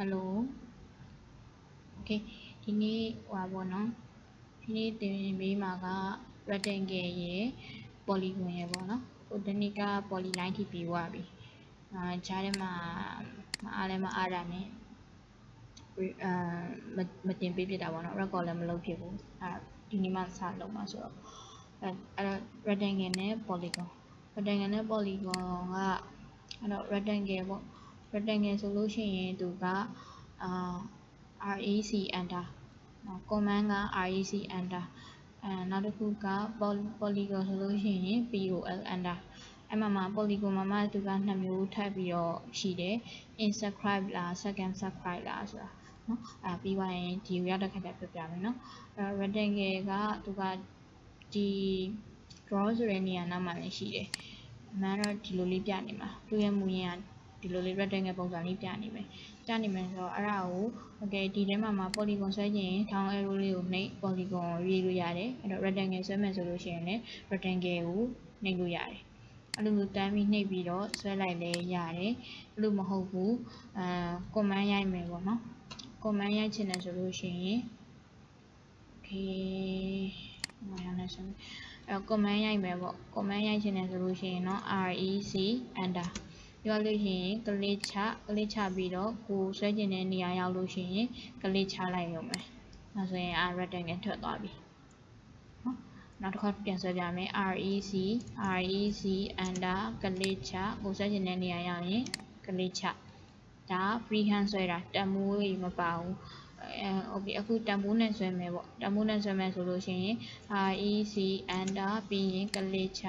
hello okay ဒီနေ့ဟွာပေါ့နော်ဒီနေ့သင်ပေးမှာက rectangle ရယ် polygon ရယ်ပေါ့နော်ဟိုတနေ့က polyline ထိပြီးသွားပြီအာဂျားထဲမှာမအားလည်းမအားတာနဲ့အာမတင်ပေးဖြစ်တာပေါ့နော် record လည်းမလုပ်ဖြစ်ဘူးအဲဒီနေ့မှစလုပ်မှာဆိုတော့အဲအဲ့တော့ rectangle နဲ့ polygon rectangle နဲ့ polygon ကအဲ့တော့ rectangle ပေါ့ rectangle ဆိုလို့ရှိရင်သူကအာ rec enter နော် command က rec enter အဲနောက်တစ်ခုက polygon ဆိုလို့ရှိရင် pol enter အဲ့မှာမှာ polygon မှာမှသူကနှစ်မျိုးထပ်ပြီးတော့ရှိတယ် inscribe လား second subscribe လားဆိုတာနော်အဲပြီးသွားရင်ဒီကိုရောက်တဲ့ခါကျပြပြမယ်နော်အဲ rectangle ကသူကဒီ draw ဆိုတဲ့နေရာနောက်မှာလည်းရှိတယ်အမှန်တော့ဒီလိုလေးပြနေမှာသူ့ရဲ့မူရင်းက ဒီလိုလေး rectangle ပုံစံလေးပြနေမယ်ပြနေမယ်ဆိုတော့အဲ့ဒါကို okay ဒီထဲမှာမှာ polygon ဆွဲခြင်းထောင်း arrow လေးကိုနှိပ် polygon ရေးလို့ရတယ်အဲ့တော့ rectangle ဆွဲမယ်ဆိုလို့ရှိရင်လည်း rectangle ကိုနှိပ်လို့ရတယ်အဲ့လိုမျိုးတမ်းပြီးနှိပ်ပြီးတော့ဆွဲလိုက်လဲရတယ်အဲ့လိုမဟုတ်ဘူးအာ command ရိုက်မယ်ပေါ့နော် command ရိုက်ချင်တယ်ဆိုလို့ရှိရင် okay မရနိုင်ရှင်အဲ့ command ရိုက်မယ်ပေါ့ command ရိုက်ချင်တယ်ဆိုလို့ရှိရင်တော့ rec enter ပြောလို့ရှိရင်ကလစ်ချကလစ်ချပြီးတော့ကိုဆွဲကျင်တဲ့နေရာရောက်လို့ရှိရင်ကလစ်ချလိုက်ရုံပဲဒါဆိုရင် R rectangle ထွက်သွားပြီနော်နောက်တစ်ခါပြန်ဆွဲပြမယ် REC REC under ကလစ်ချကိုဆွဲကျင်တဲ့နေရာရောက်ရင်ကလစ်ချဒါ free hand ဆွဲတာတံမိုးကြီးမပါဘူးအဲဟုတ်ပြီအခုတံမိုးနဲ့ဆွဲမယ်ပေါ့တံမိုးနဲ့ဆွဲမယ်ဆိုလို့ရှိရင် REC under ပြီးရင်ကလစ်ချ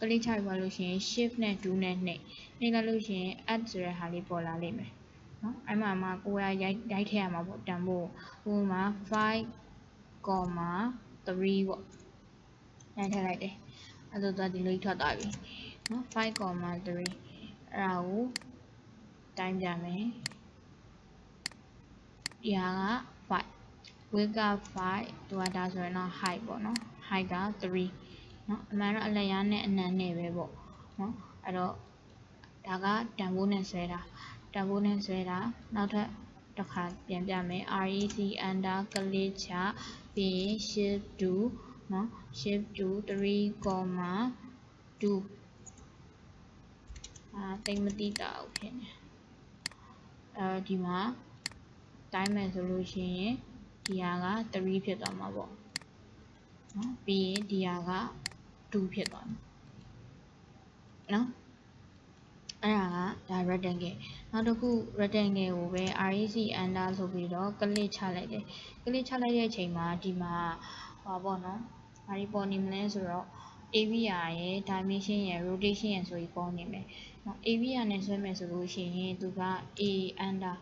ကလေးချပြီးလို့ရှိရင် shift နဲ့2နဲ့နှိပ်နှိပ်လိုက်လို့ရှိရင် add ဆိုတဲ့ဟာလေးပေါ်လာလိမ့်မယ်နော်အဲ့မှာမှကိုယ်ကရိုက်ရိုက်ထည့်ရမှာပေါ့တန်ဖိုးဟိုမှာ5 comma 3ပေါ့ရိုက်ထည့်လိုက်တယ်အဲ့ဒါတော့ဒီလိုထွက်သွားပြီနော်5 comma 3အဲ့ဒါကိုတိုင်းပြမယ်ဒီဟာက5 width က5သူကဒါဆိုရင်တော့ height ပေါ့နော် height က3 နော်အမှန်တော့အလျားနဲ့အနံနဲ့ပဲပေါ့နော်အဲ့တော့ဒါကတန်ဖိုးနဲ့ဆွဲတာတန်ဖိုးနဲ့ဆွဲတာနောက်ထပ်တစ်ခါပြန်ပြမယ် rec under ကလေးချပြီးရင် shift to နော် shift to 3 2အာတိတ်မတိတာဘူးဖြစ်နေအဲဒီမှာတိုင်းမယ်ဆိုလို့ရှိရင်ဒီဟာက3ဖြစ်သွားမှာပေါ့နော်ပြီးရင်ဒီဟာက 2ဖြစ်သွားမှာနော်အဲ့ဒါကဒါ rectangle နောက်တစ်ခု rectangle ကိုပဲ rec under ဆိုပြီးတော့ click ချလိုက်တယ် click ချလိုက်တဲ့အချိန်မှာဒီမှာဟောပေါ့နော်ဘာတွေပေါ်နေမလဲဆိုတော့ area ရယ် dimension ရယ် rotation ရယ်ဆိုပြီးပေါ်နေမယ်။နော် area နဲ့ဆွဲမယ်ဆိုလို့ရှိရင်သူက a under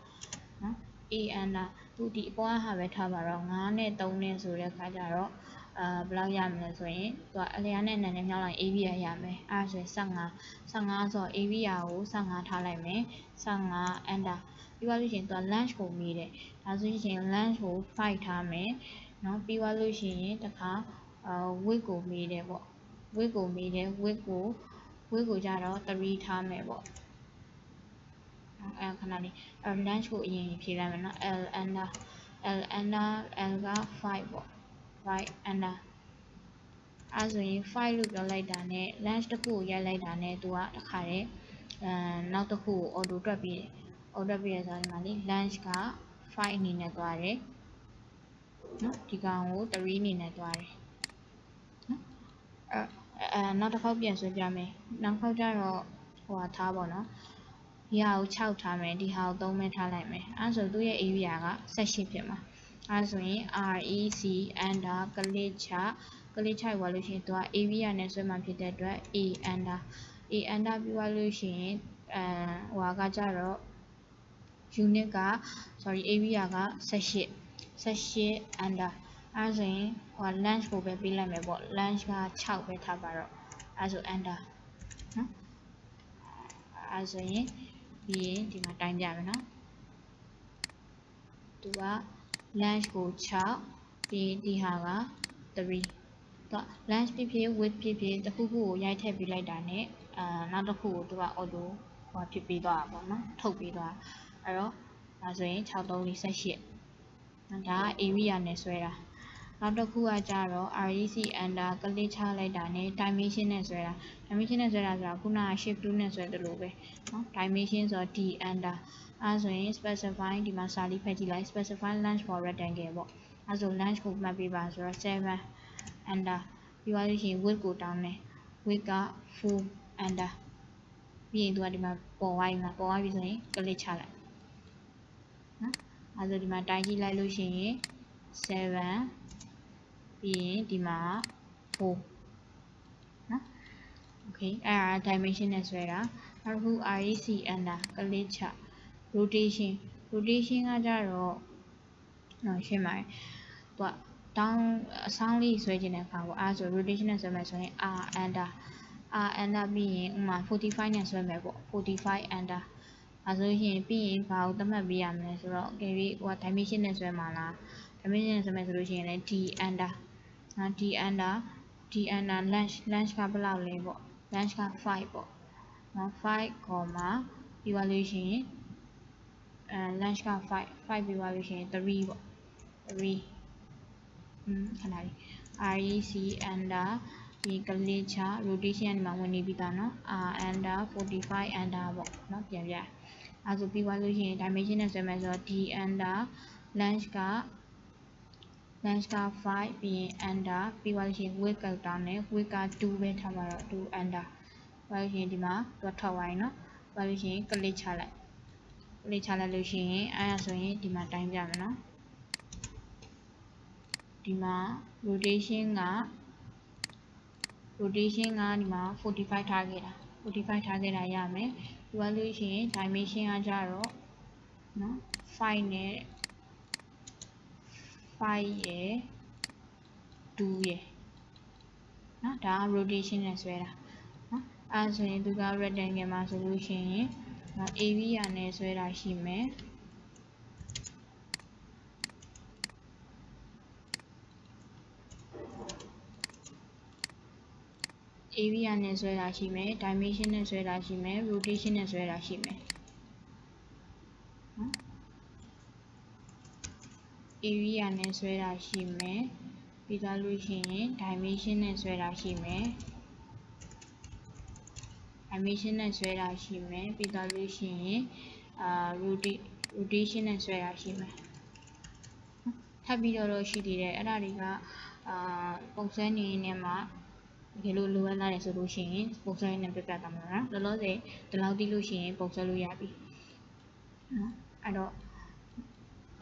နော် a under သူဒီအပေါ်ဟာပဲထားပါတော့9နဲ့3နဲ့ဆိုတဲ့ခါကျတော့ အာဘယ်လောက်ရမလဲဆိုရင်သူကအလျားနဲ့နံနဲ့မြောက်လိုက် AB ရရမယ်အဲဒါဆိုရင်15 15ဆိုတော့ AB ရကို15ထားလိုက်မယ်15 enter ပြီးသွားလို့ရှိရင်သူက lunch ကိုမေးတယ်ဒါဆိုရင် lunch ကို5ထားမယ်နော်ပြီးသွားလို့ရှိရင်တခါအာ weight ကိုမေးတယ်ပေါ့ weight ကိုမေးတယ် weight ကို weight ကိုကြတော့3ထားမယ်ပေါ့အဲခဏလေးအဲ lunch ကိုအရင်ဖြေလိုက်မယ်နော် l enter l enter l က5ပေါ့ 5 under အဲဆိုရင်5လို့ပြောလိုက်တာနဲ့ lunch တစ်ခုကိုရိုက်လိုက်တာနဲ့သူကတခါတည်းအဲနောက်တစ်ခုကို auto တွက်ပြီးတယ် auto တွက်ပြီးရဆိုရင်ဒီမှာလေ lunch က5အနေနဲ့သွားတယ်နော်ဒီကောင်ကို3အနေနဲ့သွားတယ်နော်အဲအဲနောက်တစ်ခေါက်ပြန်ဆွဲပြမယ်နောက်ခေါက်ကျတော့ဟိုဟာထားပါတော့ဒီဟာကို6ထားမယ်ဒီဟာကို3ပဲထားလိုက်မယ်အဲဆိုသူ့ရဲ့ area က18ဖြစ်မှာ အဲဆိုရင် REC under ကလစ်ချကလစ်ချရွာလို့ရှိရင်သူက area နဲ့ဆွဲမှာဖြစ်တဲ့အတွက် A under A under ပြီးသွားလို့ရှိရင်အဲဟိုကကြတော့ unit က sorry area က18 18 under အဲဆိုရင်ဟို lunch ကိုပဲပေးလိုက်မယ်ပေါ့ lunch က6ပဲထားပါတော့အဲဆို under နော်အဲဆိုရင်ပြီးရင်ဒီမှာတိုင်းပြမယ်နော်သူက lunch ကို6ပြီးဒီဟာက3တော့ lunch ဖြစ်ဖြစ် with ဖြစ်ဖြစ်တစ်ခုခုကိုရိုက်ထည့်ပေးလိုက်တာ ਨੇ အာနောက်တစ်ခုကိုသူက auto ဟိုဖြစ်ပေးသွားတာပေါ့နော်ထုတ်ပေးသွားအဲ့တော့ ဒါဆိုရင်6348နော်ဒါက area နဲ့ဆွဲတာနောက်တစ်ခုကကြတော့ REC under ကလစ်ချလိုက်တာနဲ့ dimension နဲ့ဆွဲတာ dimension နဲ့ဆွဲတာဆိုတာခုနက shift 2နဲ့ဆွဲသလိုပဲเนาะ dimension ဆိုတော့ d under အဲဆိုရင် specify ဒီမှာစာလေးဖတ်ကြည့်လိုက် specify length for rectangle ပေါ့အဲဆို length ကိုမှတ်ပေးပါဆိုတော့7 under ပြီးသွားလို့ရှိရင် width ကိုတောင်းတယ် width က4 under ပြီးရင်သူကဒီမှာပေါ်သွားပြီမှာပေါ်သွားပြီဆိုရင်ကလစ်ချလိုက်နော်အဲဆိုဒီမှာတိုင်းကြည့်လိုက်လို့ရှိရင်7ပြီးရင်ဒီမှာ4နော် okay အဲ့ဒါ dimension နဲ့ဆွဲတာနောက်တစ်ခု REC under ကလစ်ချ rotation rotation ကကြတော့နော်ရှင်းပါတယ်သူကတောင်းအဆောင်လေးဆွဲခြင်းတဲ့အခါပေါ့အဲဆို rotation နဲ့ဆွဲမယ်ဆိုရင် R under R under ပြီးရင်ဥမာ45နဲ့ဆွဲမယ်ပေါ့45 under အဲဆိုရင်ပြီးရင်ဘာကိုသတ်မှတ်ပေးရမလဲဆိုတော့ carry ဟို dimension နဲ့ဆွဲမှာလား dimension နဲ့ဆွဲမယ်ဆိုလို့ရှိရင်လည်း D under နော် D under D under lunch lunch ကဘယ်လောက်လဲပေါ့ lunch က5ပေါ့နော်5 comma ပြီးသွားလို့ရှိရင် အဲ lunch က5 5ပြီးသွားလို့ရှိရင်3ပေါ့3อืมခဏလေး REC under ဒီ glitcher rotation ကနေမှဝင်နေပြီးသားเนาะ R under 45 under ပေါ့เนาะပြန်ပြအဲဆိုပြီးသွားလို့ရှိရင် dimension နဲ့ဆွဲမယ်ဆိုတော့ D under lunch က lunch က5ပြီးရင် under ပြီးသွားလို့ရှိရင် width ကတောင်းတယ် width က2ပဲထားပါတော့2 under ပြီးလို့ရှိရင်ဒီမှာသူထွက်သွားရင်เนาะပြီးလို့ရှိရင် click ချလိုက် နေချလိုက်လို့ရှိရင်အဲ့ဒါဆိုရင်ဒီမှာတိုင်းပြမယ်နော်ဒီမှာ rotation က rotation ကဒီမှာ45ထားခဲ့တာ45ထားခဲ့တာရမယ်ဒီကလို့ရှိရင် dimension ကကြတော့နော်5နဲ့5ရယ်2ရယ်နော်ဒါက rotation နဲ့ဆွဲတာနော်အဲဆိုရင်သူက rectangle မှာဆိုလို့ရှိရင် area နဲ့ဆွဲတာရှိမယ် area နဲ့ဆွဲတာရှိမယ် dimension နဲ့ဆွဲတာရှိမယ် rotation နဲ့ဆွဲတာရှိမယ်နော် area နဲ့ဆွဲတာရှိမယ်ပြီးသားလို့ရှိရင် dimension နဲ့ဆွဲတာရှိမယ် dimension နဲ့ဆွဲတာရှိမယ်ပြီးသားလို့ရှိရင်အာ rotation နဲ့ဆွဲတာရှိမယ်ထပ်ပြီးတော့ရှိသေးတယ်အဲ့ဒါတွေကအာပုံစံနေနေမှာဒီလိုလိုအပ်လာတယ်ဆိုလို့ရှိရင်ပုံစံနဲ့ပြပြသွားမှာနော်လောလောဆယ်ဒီလောက်တိလို့ရှိရင်ပုံစံလို့ရပြီနော်အဲ့တော့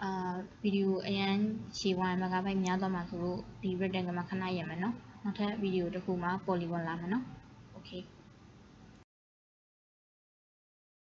အာဗီဒီယိုအရန်ရှည်ဝိုင်းမကပိုက်များသွားမှာဆိုလို့ဒီ rectangle မှာခဏရမယ်နော်နောက်ထပ်ဗီဒီယိုတစ်ခုမှာ polygon လာမယ်နော် okay